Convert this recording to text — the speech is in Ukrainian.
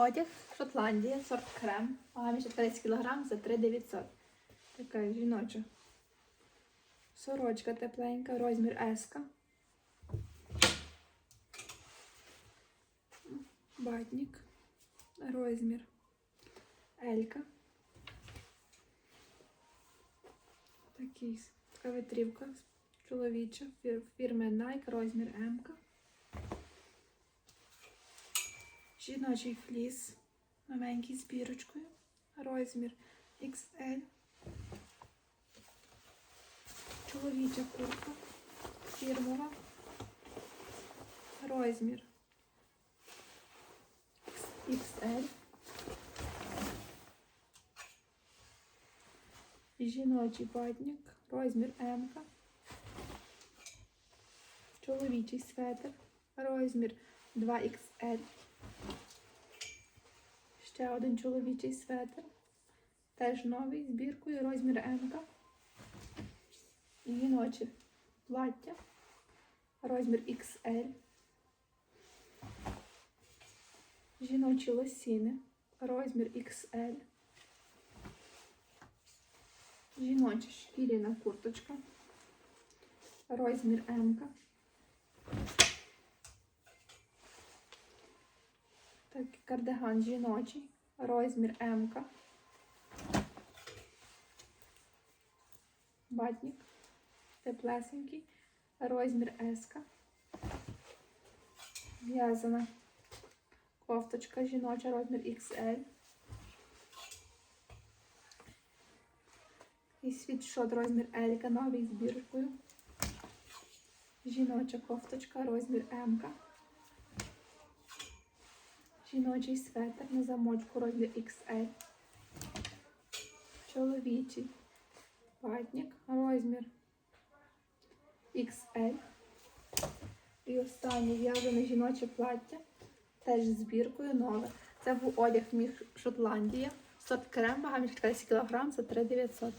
Одяг Шотландія, сорт крем, вага між 30 кг за 3900. Така жіноча. Сорочка тепленька, розмір S. Батник, розмір Елька. Такий, така витрівка чоловіча, фір- фірми Nike, розмір М. Жіночий фліс, маленький з бірочкою, розмір XL. Чоловіча куртка, фірмова, розмір XL. Жіночий батник, розмір М. Чоловічий светр, розмір 2XL. Ще один чоловічий светр. Теж новий з біркою, розмір М. Жіноче плаття, розмір XL. Жіночі лосіни, розмір XL. Жіноча шкіряна курточка, розмір М. кардиган жіночий, розмір М. Батник, теплесенький, розмір С. В'язана кофточка жіноча, розмір XL. І світшот розмір L, новий з біркою. Жіноча кофточка, розмір М. Жіночий светр на замочку розмір XL. Чоловічий ватник, розмір XL. І останнє в'язане жіноче плаття. Теж збіркою нове. Це був одяг міг Шотландія. Сорт крем, вага між 40 кг за 3900.